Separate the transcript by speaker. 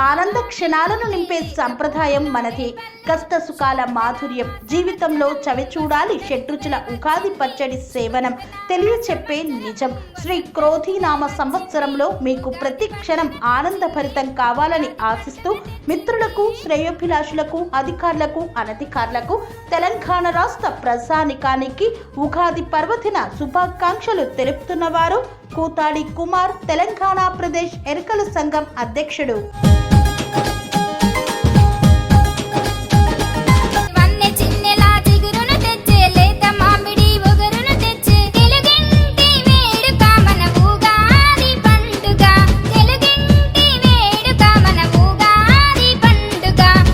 Speaker 1: ఆనంద క్షణాలను నింపే సంప్రదాయం మనది. కష్ట సుఖాల మాధుర్యం. జీవితంలో చవి చూడాలి షడ్రుచుల ఉగాది పచ్చడి సేవనం. తెలియచెప్పే నిజం. శ్రీ క్రోధీనామ సంవత్సరంలో మీకు ప్రతి క్షణం ఆనందభరితం కావాలని ఆశిస్తూ మిత్రులకు శ్రేయోభిలాషులకు అధికారులకు అనధికారులకు తెలంగాణ రాష్ట్ర ప్రజానికానికి ఉగాది పర్వదిన శుభాకాంక్షలు తెలుపుతున్నవారు కూతాడి కుమార్ తెలంగాణ ప్రదేశ్ ఎరుకల సంఘం అధ్యక్షుడు.